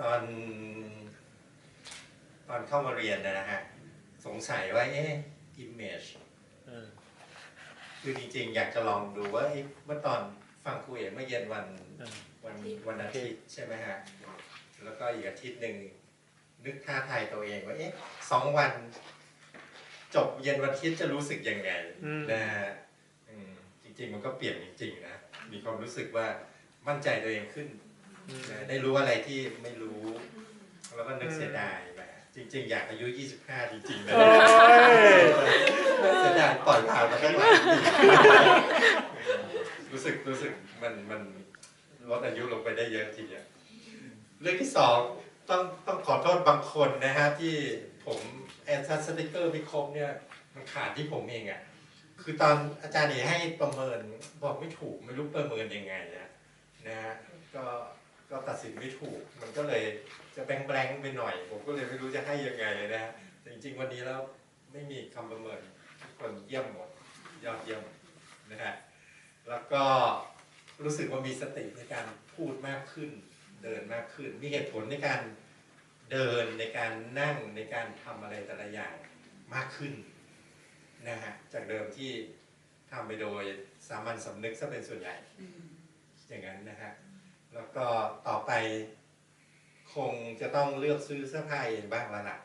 ตอนตอนเข้ามาเรียนนะฮะ สงสัยว่าเอ๊ะ image เออคือจริงๆ อยากจะลองดูว่าเอ๊ะเมื่อตอนฟังครูเอ๋เมื่อเย็นวันเออวันวันอาทิตย์ใช่ไหมฮะ แล้วก็อีกอาทิตย์หนึ่งนึกท่าทายตัวเองว่าเอ๊ะสองวัน จบเย็นวันอาทิตย์จะรู้สึกยังไงอืมนะฮะอืมจริง ๆ มันก็เปลี่ยนจริง ๆ นะ มีความรู้สึกว่ามั่นใจตัวเองขึ้นอืมนะ ได้รู้อะไรที่ไม่รู้ แล้วก็นึกเสียดายแหมจริง ๆ อยากอายุ 25 จริงๆนะโอ้ยเสียดายปล่อยผ่านมาตั้งหลายปีรู้สึกรู้สึกมันมันลดอายุลงไปได้เยอะทีเดียวเรื่องที่สองต้องต้องขอโทษบางคนนะฮะที่ผมแอนซัสติกเกอร์ไม่ครบเนี่ยมันขาดที่ผมเองอะ่ะคือตอนอาจารย์เอให้ประเมินบอกไม่ถูกไม่รู้ประเมินยังไงนะนะฮะก็ก็ ตัดสินไม่ถูก มันก็เลยจะแบงแบงๆไปหน่อย ผมก็เลยไม่รู้จะให้ยังไงนะฮะแต่จริง ๆ วันนี้แล้วไม่มีคำประเมินทุกคนเยี่ยมหมดยอดเยี่ยมนะฮะแล้วก็รู้สึกว่ามีสติในการพูดมากขึ้น เดินมากขึ้น มีเหตุผลในการเดินในการนั่งในการทำอะไรแต่ละอย่างมากขึ้นนะฮะจากเดิมที่ทำไปโดยสามัญสำนึกซะเป็นส่วนใหญ่อย่างนั้นนะฮะแล้วก็ต่อไป คงจะต้องเลือกซื้อเสื้อผ้าเองบ้างแล้วล่ะ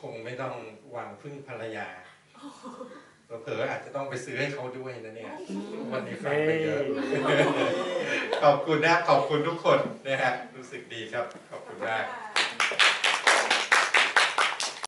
คงไม่ต้องหวังพึ่งภรรยาเผลอๆอาจจะต้องไปซื้อให้เขาด้วยนะเนี่ย วันนี้ฟังไปเยอะ ขอบคุณนะ ขอบคุณทุกคนนะฮะรู้สึกดีครับ ขอบคุณมากค่ะ